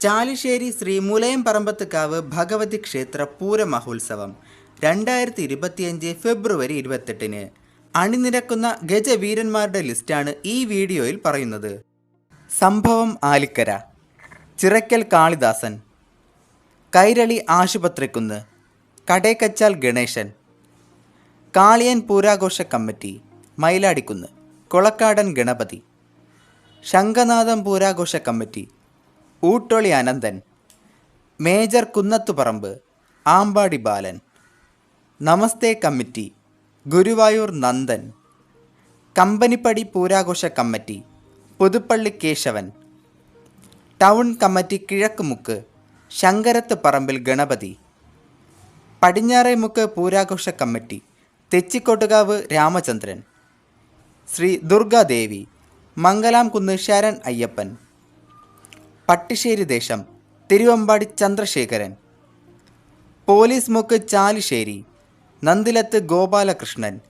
ചാലിശ്ശേരി ശ്രീ മുലയം പറമ്പത്തുകാവ് ഭഗവതി ക്ഷേത്ര പൂര മഹോത്സവം രണ്ടായിരത്തി ഇരുപത്തിയഞ്ച് ഫെബ്രുവരി ഇരുപത്തെട്ടിന്. അണിനിരക്കുന്ന ഗജവീരന്മാരുടെ ലിസ്റ്റാണ് ഈ വീഡിയോയിൽ പറയുന്നത്. സംഭവം ആലിക്കര. ചിറക്കൽ കാളിദാസൻ. കൈരളി ആശുപത്രിക്കുന്ന്. കടേക്കച്ചാൽ ഗണേശൻ. കാളിയൻ പൂരാഘോഷ കമ്മിറ്റി മയിലാടിക്കുന്ന്. കൊളക്കാടൻ ഗണപതി. ശംഖനാഥം പൂരാഘോഷ കമ്മിറ്റി ഊട്ടൊളി അനന്തൻ മേജർ കുന്നത്തുപറമ്പ് ആമ്പാടി ബാലൻ നമസ്തേ committee Guruvayur Nandan Companypady പൂരാഘോഷ committee Puthuppally Keshavan town committee Kizhakkumukku Sankarathu Parambil Ganapathi Padinjaremukku പൂരാഘോഷ committee Thechikottukavu Ramachandran Shri Durgadevi Mangalamkunnu Sharan Ayyappan Pattissery ദേശം തിരുവമ്പാടി ചന്ദ്രശേഖരൻ. പോലീസ് മുക്ക് ചാലിശ്ശേരി നന്ദിലത്ത് ഗോപാലകൃഷ്ണൻ.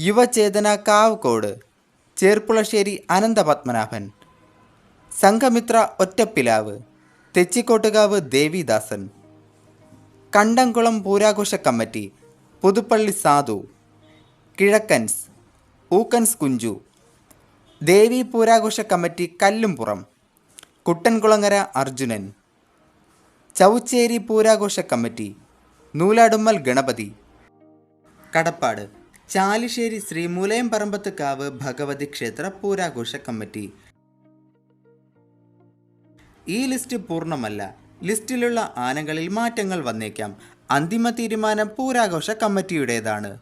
യുവചേതന കാവ്കോട് ചേർപ്പുളശ്ശേരി അനന്തപത്മനാഭൻ. സംഘമിത്ര ഒറ്റപ്പിലാവ് തെച്ചിക്കോട്ടുകാവ് ദേവിദാസൻ. കണ്ടംകുളം പൂരാഘോഷ കമ്മിറ്റി പുതുപ്പള്ളി സാധു. കിഴക്കൻസ് ഊക്കൻസ് കുഞ്ചു. ദേവി പൂരാഘോഷ കമ്മിറ്റി കല്ലുംപുറം. കുട്ടൻകുളങ്ങര അർജുനൻ. ചൗച്ചേരി പൂരാഘോഷ കമ്മിറ്റി നൂലാടുമ്മൽ ഗണപതി. കടപ്പാട്. ചാലിശ്ശേരി ശ്രീ മൂലയം പറമ്പത്ത് കാവ് ഭഗവതി ക്ഷേത്ര പൂരാഘോഷ കമ്മിറ്റി ഈ ലിസ്റ്റ് പൂർണമല്ല. ലിസ്റ്റിലുള്ള ആനകളിൽ മാറ്റങ്ങൾ വന്നേക്കാം. അന്തിമ തീരുമാനം പൂരാഘോഷ കമ്മിറ്റിയുടേതാണ്